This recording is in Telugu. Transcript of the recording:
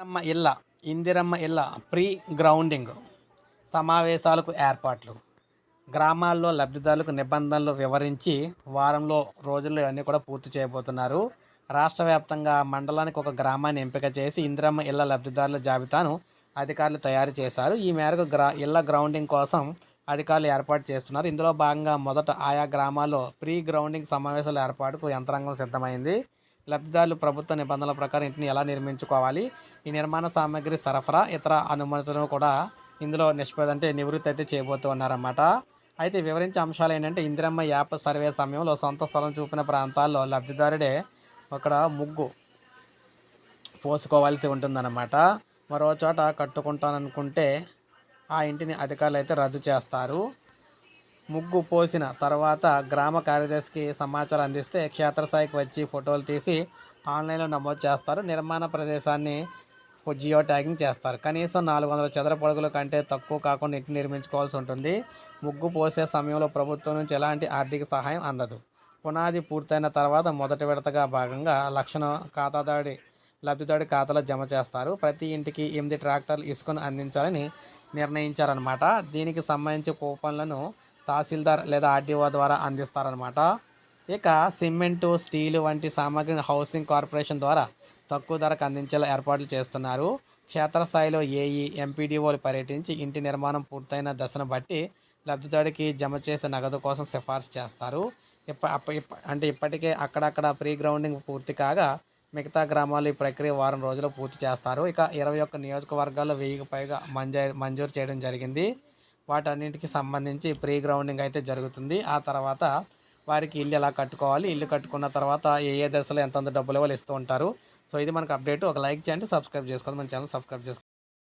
ఇందిరమ్మ ఇళ్ళ ఇందిరమ్మ ఇళ్ళ ప్రీ గ్రౌండింగ్ సమావేశాలకు ఏర్పాట్లు. గ్రామాల్లో లబ్ధిదారులకు నిబంధనలు వివరించి వారంలో రోజుల్లో ఇవన్నీ కూడా పూర్తి చేయబోతున్నారు. రాష్ట్ర వ్యాప్తంగా మండలానికి ఒక గ్రామాన్ని ఎంపిక చేసి ఇందిరమ్మ ఇళ్ళ లబ్ధిదారుల జాబితాను అధికారులు తయారు చేశారు. ఈ మేరకు గ్రా ఇళ్ళ గ్రౌండింగ్ కోసం అధికారులు ఏర్పాటు చేస్తున్నారు. ఇందులో భాగంగా మొదట ఆయా గ్రామాల్లో ప్రీ గ్రౌండింగ్ సమావేశాల ఏర్పాటుకు యంత్రాంగం సిద్ధమైంది. లబ్ధిదారులు ప్రభుత్వ నిబంధనల ప్రకారం ఇంటిని ఎలా నిర్మించుకోవాలి? ఈ నిర్మాణ సామాగ్రి సరఫరా ఇతర అనుమతులను కూడా ఇందులో నిష్పత్తి అంటే నివృత్తి అయితే చేయబోతూ ఉన్నారన్నమాట. అయితే వివరించే అంశాలు ఏంటంటే ఇందిరమ్మ యాప్ సర్వే సమయంలో సొంత స్థలం చూపిన ప్రాంతాల్లో లబ్ధిదారుడే అక్కడ ముగ్గు పోసుకోవాల్సి ఉంటుందన్నమాట. మరో చోట కట్టుకుంటాననుకుంటే ఆ ఇంటిని అధికారులు అయితే రద్దు చేస్తారు. ముగ్గు పోసిన తర్వాత గ్రామ కార్యదర్శికి సమాచారం అందిస్తే క్షేత్రస్థాయికి వచ్చి ఫోటోలు తీసి ఆన్లైన్లో నమోదు చేస్తారు. నిర్మాణ ప్రదేశాన్ని జియో ట్యాగింగ్ చేస్తారు. కనీసం నాలుగు వందల చదర పడుగుల కంటే తక్కువ కాకుండా ఇంటి నిర్మించుకోవాల్సి ఉంటుంది. ముగ్గు పోసే సమయంలో ప్రభుత్వం నుంచి ఎలాంటి ఆర్థిక సహాయం అందదు. పునాది పూర్తయిన తర్వాత మొదటి విడతగా భాగంగా లక్షణ ఖాతాదాడి లబ్ధిదారుడి ఖాతాలో జమ చేస్తారు. ప్రతి ఇంటికి ఎనిమిది ట్రాక్టర్లు ఇసుకను అందించాలని నిర్ణయించారనమాట దీనికి సంబంధించి కూపన్లను తహసీల్దార్ లేదా ఆర్డీఓ ద్వారా అందిస్తారనమాట ఇక సిమెంటు స్టీలు వంటి సామాగ్రిని హౌసింగ్ కార్పొరేషన్ ద్వారా తక్కువ ధరకు అందించేలా ఏర్పాట్లు చేస్తున్నారు. క్షేత్రస్థాయిలో ఏఈ ఎంపీడీఓలు పర్యటించి ఇంటి నిర్మాణం పూర్తయిన దశను బట్టి లబ్ధిదారుడికి జమ చేసే నగదు కోసం సిఫార్సు చేస్తారు. ఇప్ప అప్ప ఇప్ప అంటే ఇప్పటికే అక్కడక్కడ ప్రీ గ్రౌండింగ్ పూర్తి కాగా మిగతా గ్రామాలు ఈ ప్రక్రియ వారం రోజుల్లో పూర్తి చేస్తారు. ఇక ఇరవై ఒక్క నియోజకవర్గాల్లో వెయ్యికి పైగా మంజూ మంజూరు చేయడం జరిగింది. వాటన్నింటికి సంబంధించి ప్రీ గ్రౌండింగ్ అయితే జరుగుతుంది. ఆ తర్వాత వారికి ఇల్లు ఎలా కట్టుకోవాలి? ఇల్లు కట్టుకున్న తర్వాత ఏ ఏ దశలో ఎంతంత డబ్బులు వాళ్ళు ఇస్తూ ఉంటారు. సో ఇది మనకు అప్డేట్. ఒక లైక్ చేయండి సబ్స్క్రైబ్ చేసుకోండి. మన ఛానల్ సబ్స్క్రైబ్ చేసుకోండి.